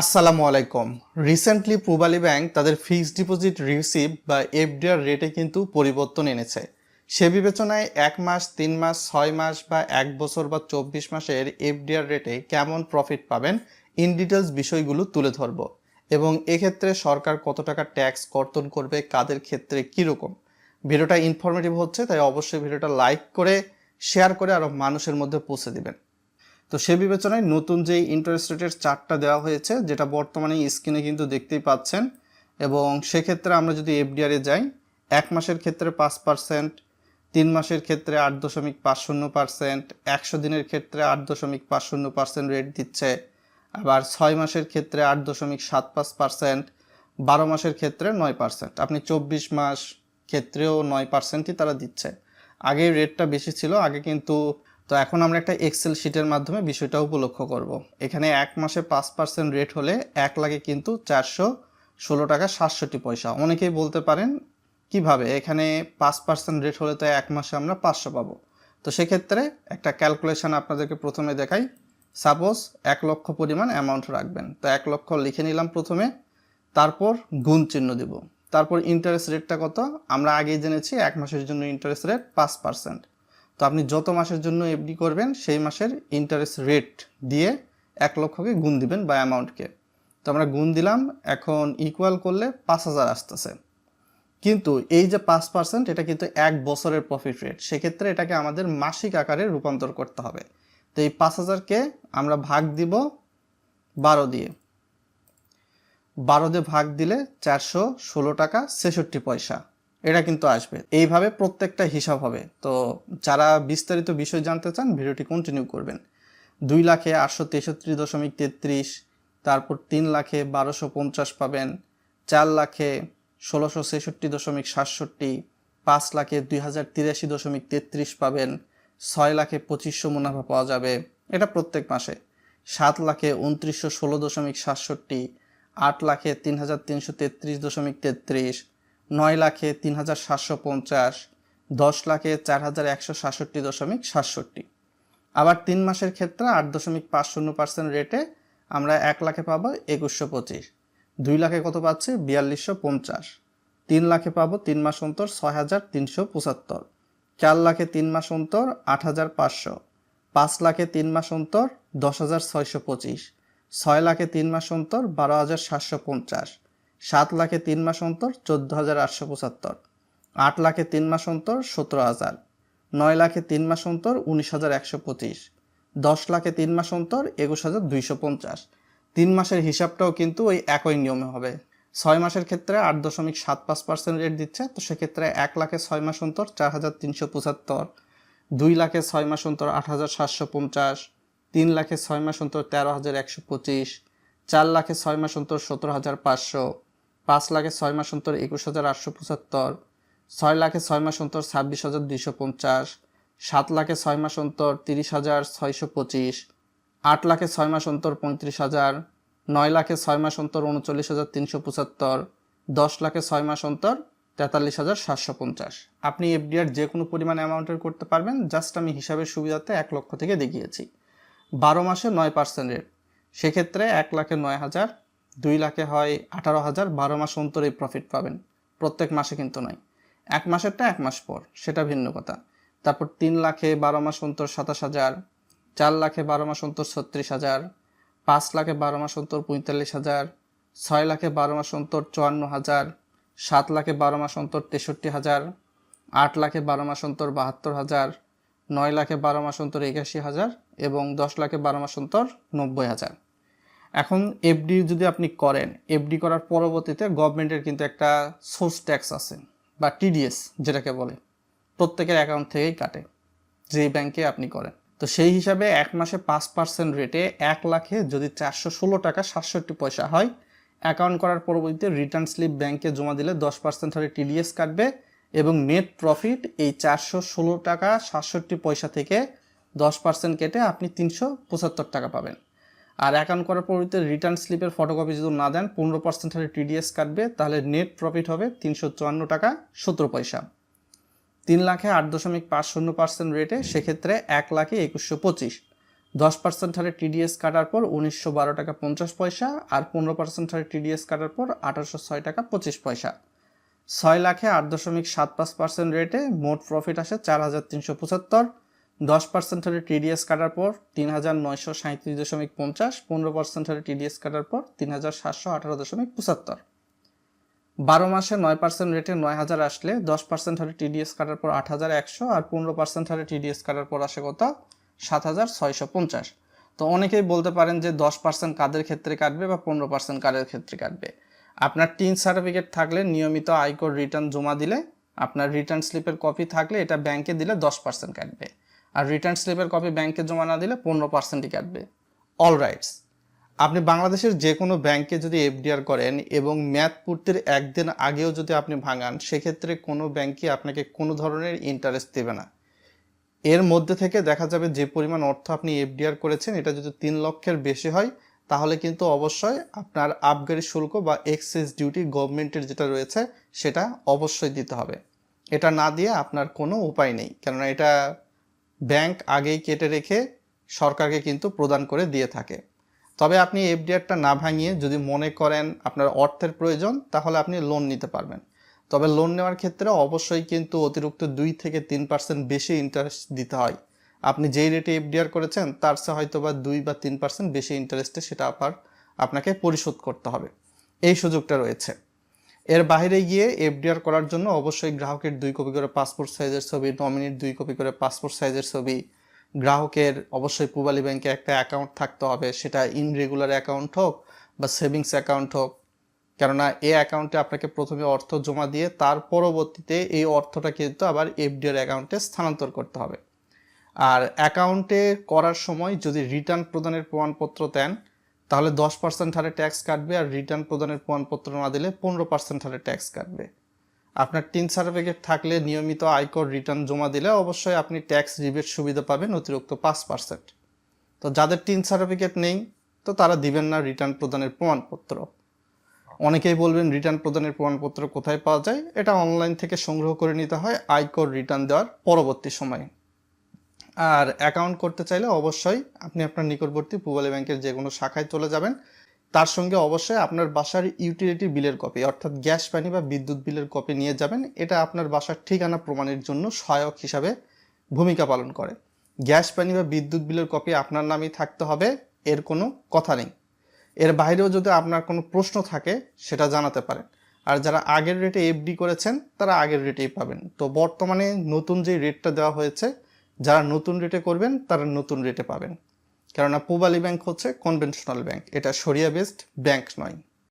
আসসালামু আলাইকুম। Recently Pubali bank তাদের ফিক্সড ডিপোজিট রিসিভ বা এফডিআর রেটে কিন্তু পরিবর্তন এনেছে। সে বিবেচনায় এক মাস, তিন মাস, ছয় মাস বা এক বছর বা চব্বিশ মাসের এফডিআর রেটে কেমন প্রফিট পাবেন ইন ডিটেলস বিষয়গুলো তুলে ধরব। এবং এক্ষেত্রে সরকার কত টাকা ট্যাক্স কর্তন করবে, কাদের ক্ষেত্রে কীরকম। ভিডিওটা ইনফরমেটিভ হচ্ছে, তাই অবশ্যই ভিডিওটা লাইক করে শেয়ার করে আরও মানুষের মধ্যে পৌঁছে দিবেন। তো সে বিবেচনায় নতুন যে ইন্টারেস্ট রেটের চার্টটা দেওয়া হয়েছে, যেটা বর্তমানে স্ক্রিনে কিন্তু দেখতেই পাচ্ছেন, এবং সেক্ষেত্রে আমরা যদি এফডিআরে যাই, এক মাসের ক্ষেত্রে পাঁচ পার্সেন্ট তিন মাসের ক্ষেত্রে আট দশমিক পাঁচ শূন্য পার্সেন্ট একশো দিনের ক্ষেত্রে আট দশমিক পাঁচ শূন্য পার্সেন্ট রেট দিচ্ছে, আবার ছয় মাসের ক্ষেত্রে আট দশমিক সাত পাঁচ পার্সেন্ট বারো মাসের ক্ষেত্রে নয় পার্সেন্ট আপনি চব্বিশ মাস ক্ষেত্রেও নয় পার্সেন্টই তারা দিচ্ছে। আগে রেটটা বেশি ছিল, আগে কিন্তু তো এখন আমরা একটা এক্সেল শিটের মাধ্যমে বিষয়টা উপলক্ষ করব। এখানে এক মাসে পাঁচ পার্সেন্ট রেট হলে এক লাখে কিন্তু চারশো ষোলো টাকা সাতষট্টি পয়সা। অনেকেই বলতে পারেন, কীভাবে? এখানে পাঁচ পার্সেন্ট রেট হলে তো এক মাসে আমরা পাঁচশো পাবো। তো সেক্ষেত্রে একটা ক্যালকুলেশন আপনাদেরকে প্রথমে দেখাই। সাপোজ এক লক্ষ পরিমাণ অ্যামাউন্ট রাখবেন। তো এক লক্ষ লিখে নিলাম প্রথমে, তারপর গুণ চিহ্ন দিব। তারপর ইন্টারেস্ট রেটটা কত? আমরা আগেই জেনেছি, এক মাসের জন্য ইন্টারেস্ট রেট পাঁচ পার্সেন্ট তো আপনি যত মাসের জন্য এফডি করবেন, সেই মাসের ইন্টারেস্ট রেট দিয়ে এক লক্ষকে গুণ দিবেন বা অ্যামাউন্টকে তো আমরা গুণ দিলাম, এখন ইকুয়াল করলে পাঁচ হাজার আসতেছে। কিন্তু এই যে পাঁচ পার্সেন্ট এটা কিন্তু এক বছরের প্রফিট রেট সেক্ষেত্রে এটাকে আমাদের মাসিক আকারে রূপান্তর করতে হবে। তো এই পাঁচ হাজারকে আমরা ভাগ দিব বারো দিয়ে। বারো দিয়ে ভাগ দিলে চারশো ষোলো টাকা ছেষট্টি পয়সা। এটা কিন্তু আসবে। এইভাবে প্রত্যেকটা হিসাব হবে। তো যারা বিস্তারিত বিষয় জানতে চান, ভিডিওটি কন্টিনিউ করবেন। দুই লাখে আটশো তেষট্টি দশমিক তেত্রিশ, তারপর তিন লাখে বারোশো পঞ্চাশ পাবেন, চার লাখে ষোলোশো ছেষট্টি দশমিক সাতষট্টি, পাঁচ লাখে দুই হাজার তিরাশি দশমিক তেত্রিশ পাবেন, ছয় লাখে পঁচিশশো মুনাফা পাওয়া যাবে এটা প্রত্যেক মাসে। সাত লাখে উনত্রিশশো ষোলো দশমিক সাতষট্টি, আট লাখে তিন হাজার তিনশো তেত্রিশ দশমিক তেত্রিশ নয় লাখে তিন হাজার সাতশো পঞ্চাশ, দশ লাখে চার হাজার একশো সাতষট্টি দশমিক সাতষট্টি। আবার তিন মাসের ক্ষেত্রে আট দশমিক পাঁচ শূন্য পার্সেন্ট রেটে আমরা এক লাখে পাবো একুশশো পঁচিশ, দুই লাখে কত পাচ্ছি? বিয়াল্লিশশো পঞ্চাশ। তিন লাখে পাবো তিন মাস অন্তর ছয় হাজার তিনশো পঁচাত্তর। চার লাখে তিন মাস অন্তর আট হাজার পাঁচশো। পাঁচ লাখে তিন মাস অন্তর দশ হাজার ছয়শো পঁচিশ। ছয় লাখে তিন মাস অন্তর বারো হাজার সাতশো পঞ্চাশ। সাত লাখে তিন মাস অন্তর চোদ্দ হাজার আটশো পঁচাত্তর, আট লাখে তিন মাস অন্তর সতেরো হাজার, নয় লাখে তিন মাস অন্তর উনিশ হাজার একশো পঁচিশ, দশ লাখে তিন মাস অন্তর একুশ হাজার দুইশো পঞ্চাশ। তিন মাসের হিসাবটাও কিন্তু ওই একই নিয়মে হবে। ছয় মাসের ক্ষেত্রে আট দশমিক সাত পাঁচ পার্সেন্ট রেট দিচ্ছে, তো সেক্ষেত্রে এক লাখে ছয় মাস অন্তর চার হাজার তিনশো পঁচাত্তর, দুই লাখে ছয় মাস অন্তর আট হাজার সাতশো পঞ্চাশ, তিন লাখে ছয় মাস অন্তর তেরো হাজার একশো পঁচিশ, চার লাখে ছয় মাস অন্তর সতেরো হাজার পাঁচশো পাঁচ লাখে ছয় মাস অন্তর একুশ হাজার আটশো পঁচাত্তর, ছয় লাখে ছয় মাস অন্তর ছাব্বিশ হাজার দুইশো পঞ্চাশ, সাত লাখে ছয় মাস অন্তর তিরিশ হাজার ছয়শো পঁচিশ, আট লাখে ছয় মাস অন্তর পঁয়ত্রিশ হাজার, নয় লাখে ছয় মাস অন্তর উনচল্লিশ হাজার তিনশো পঁচাত্তর, দশ লাখে ছয় মাস অন্তর তেতাল্লিশ হাজার সাতশো পঞ্চাশ। আপনি এফডিআর যে কোনো পরিমাণ অ্যামাউন্টের করতে পারবেন জাস্ট আমি হিসাবের সুবিধাতে এক লক্ষ থেকে দেখিয়েছি। বারো মাসে নয় পার্সেন্ট রেট সেক্ষেত্রে এক লাখে নয় হাজার দুই লাখে হয় আঠারো হাজার বারো মাস অন্তরেই প্রফিট পাবেন। প্রত্যেক মাসে কিন্তু নয়। এক মাসেরটা এক মাস পর, সেটা ভিন্ন কথা। তারপর তিন লাখে বারো মাস অন্তর সাতাশ হাজার, চার লাখে বারো মাস অন্তর ছত্রিশ হাজার, পাঁচ লাখে বারো মাস অন্তর পঁয়তাল্লিশ হাজার, ছয় লাখে বারো মাস অন্তর চুয়ান্ন হাজার, সাত লাখে বারো মাস অন্তর তেষট্টি হাজার, আট লাখে বারো মাস অন্তর বাহাত্তর হাজার, নয় লাখে বারো মাস অন্তর একাশি হাজার এবং দশ লাখে বারো মাস অন্তর নব্বই হাজার। এখন এফডি যদি আপনি করেন এফডি করার পরবর্তীতে গভর্নমেন্টের কিন্তু একটা সোর্স ট্যাক্স আছে, বা টিডিএস যেটাকে বলে। প্রত্যেকের অ্যাকাউন্ট থেকেই কাটে, যেই ব্যাংকে আপনি করেন। তো সেই হিসাবে এক মাসে পাঁচ পার্সেন্ট রেটে এক লাখে যদি চারশো ষোলো টাকা সাতষট্টি পয়সা হয়, অ্যাকাউন্ট করার পরবর্তীতে রিটার্ন স্লিপ ব্যাংকে জমা দিলে দশ পার্সেন্ট হারে টিডিএস কাটবে এবং নেট প্রফিট এই চারশো ষোলো টাকা সাতষট্টি পয়সা থেকে দশ পার্সেন্ট কেটে আপনি তিনশো পঁচাত্তর টাকা পাবেন। আর অ্যাকাউন্ট করার পরবর্তীতে রিটার্ন স্লিপের ফটোকপি যদি না দেন, পনেরো পার্সেন্ট হারে টিডিএস কাটবে, তাহলে নেট প্রফিট হবে তিনশো চুয়ান্ন টাকা সতেরো পয়সা। তিন লাখে আট দশমিক পাঁচ শূন্য পার্সেন্ট রেটে সেক্ষেত্রে এক লাখে একুশশো পঁচিশ। দশ পার্সেন্ট হারে টিডিএস কাটার পর উনিশশো বারো টাকা পঞ্চাশ পয়সা, আর পনেরো পার্সেন্ট হারে টিডিএস কাটার পর আঠারোশো ছয় টাকা পঁচিশ পয়সা। ছয় লাখে আট দশমিক সাত পাঁচ পার্সেন্ট রেটে মোট প্রফিট আসে চার হাজার তিনশো পঁচাত্তর। দশ পার্সেন্ট হারে টিডিএস কাটার পর তিন হাজার নয়শো সাঁত্রিশ দশমিক পঞ্চাশ, পনেরো পার্সেন্ট হারে টিডিএস কাটার পর তিন হাজার সাতশো আঠারো দশমিক পঁচাত্তর। বারো মাসে নয় পার্সেন্ট রেটে নয় হাজার আসলে দশ পার্সেন্ট হারে টিডিএস কাটার পর আট হাজার একশো আর পনেরো পার্সেন্ট হারে টিডিএস কাটার পর আসে কত? সাত হাজার ছয়শো পঞ্চাশ। তো অনেকেই বলতে পারেন যে দশ পার্সেন্ট কাদের ক্ষেত্রে কাটবে বা পনেরো পার্সেন্ট কাদের ক্ষেত্রে কাটবে। আপনার টিন সার্টিফিকেট থাকলে নিয়মিত আয়কর রিটার্ন জমা দিলে, আপনার রিটার্ন স্লিপের কপি থাকলে এটা ব্যাংকে দিলে দশ পার্সেন্ট কাটবে। আর রিটার্ন স্লিপের কপি ব্যাংকে জমা না দিলে পনেরো পার্সেন্টই কাটবে। অল রাইটস আপনি বাংলাদেশের যে কোনো ব্যাংকে যদি এফডিআর করেন এবং মেয়াদ পূর্তির একদিন আগেও যদি আপনি ভাঙান, সেক্ষেত্রে কোনো ব্যাংকই আপনাকে কোনো ধরনের ইন্টারেস্ট দেবে না। এর মধ্যে থেকে দেখা যাবে যে পরিমাণ অর্থ আপনি এফডিআর করেছেন, এটা যদি তিন লক্ষের বেশি হয়, তাহলে কিন্তু অবশ্যই আপনার আবগারি শুল্ক বা এক্সেস ডিউটি গভর্নমেন্টের যেটা রয়েছে, সেটা অবশ্যই দিতে হবে। এটা না দিয়ে আপনার কোনো উপায় নেই। কেননা এটা ব্যাংক আগেই কেটে রেখে সরকারকে কিন্তু প্রদান করে দিয়ে থাকে। তবে আপনি এফডিআরটা না ভাঙিয়ে যদি মনে করেন আপনার অর্থের প্রয়োজন, তাহলে আপনি লোন নিতে পারবেন। তবে লোন নেওয়ার ক্ষেত্রে অবশ্যই কিন্তু অতিরিক্ত দুই থেকে তিন পার্সেন্ট বেশি ইন্টারেস্ট দিতে হয়। আপনি যেই রেটে এফডিআর করেছেন, তার সে হয়তো বা দুই বা তিন পার্সেন্ট বেশি ইন্টারেস্টে সেটা আবার আপনাকে পরিশোধ করতে হবে। এই সুযোগটা রয়েছে। এর বাইরে গিয়ে এফডিআর করার জন্য অবশ্যই গ্রাহকের দুই কপি করে পাসপোর্ট সাইজের ছবি নমিনির দুই কপি করে পাসপোর্ট সাইজের ছবি, গ্রাহকের অবশ্যই পূবালী ব্যাংকে একটা অ্যাকাউন্ট থাকতে হবে, সেটা ইনরেগুলার অ্যাকাউন্ট হোক বা সেভিংস অ্যাকাউন্ট হোক। কেননা এই অ্যাকাউন্টে আপনাকে প্রথমে অর্থ জমা দিয়ে তার পরবর্তীতে এই অর্থটা কিন্তু আবার এফডিআর অ্যাকাউন্টে স্থানান্তর করতে হবে। আর অ্যাকাউন্টে করার সময় যদি রিটার্ন প্রদানের প্রমাণপত্র দেন তাহলে দশ পার্সেন্ট হারে ট্যাক্স কাটবে আর রিটার্ন প্রদানের প্রমাণপত্র না দিলে পনেরো পার্সেন্ট হারে ট্যাক্স কাটবে। আপনার টিন সার্টিফিকেট থাকলে নিয়মিত আয়কর রিটার্ন জমা দিলে অবশ্যই আপনি ট্যাক্স রিবেট সুবিধা পাবেন, অতিরিক্ত পাঁচ পার্সেন্ট তো যাদের টিন সার্টিফিকেট নেই, তো তারা দিবেন না রিটার্ন প্রদানের প্রমাণপত্র। অনেকেই বলবেন রিটার্ন প্রদানের প্রমাণপত্র কোথায় পাওয়া যায়? এটা অনলাইন থেকে সংগ্রহ করে নিতে হয়, আয়কর রিটার্ন দেওয়ার পরবর্তী সময়ে। আর অ্যাকাউন্ট করতে চাইলে অবশ্যই আপনি আপনার নিকটবর্তী পূবালী ব্যাংকের যে কোনো শাখায় চলে যাবেন। তার সঙ্গে অবশ্যই আপনার বাসার ইউটিলিটি বিলের কপি অর্থাৎ গ্যাস পানি বা বিদ্যুৎ বিলের কপি নিয়ে যাবেন। এটা আপনার বাসার ঠিকানা প্রমাণের জন্য সহায়ক হিসাবে ভূমিকা পালন করে। গ্যাস পানি বা বিদ্যুৎ বিলের কপি আপনার নামেই থাকতে হবে, এর কোনো কথা নেই। এর বাইরেও যদি আপনার কোনো প্রশ্ন থাকে, সেটা জানাতে পারেন। আর যারা আগের রেটে এফডি করেছেন, তারা আগের রেটেই পাবেন। তো বর্তমানে নতুন যে রেটটা দেওয়া হয়েছে যারা নতুন রেটে করবেন, তারা নতুন রেটে পাবেন। কেননা পূবালী ব্যাংক হচ্ছে কনভেনশনাল ব্যাংক এটা সরিয়া বেসড ব্যাংক নয়।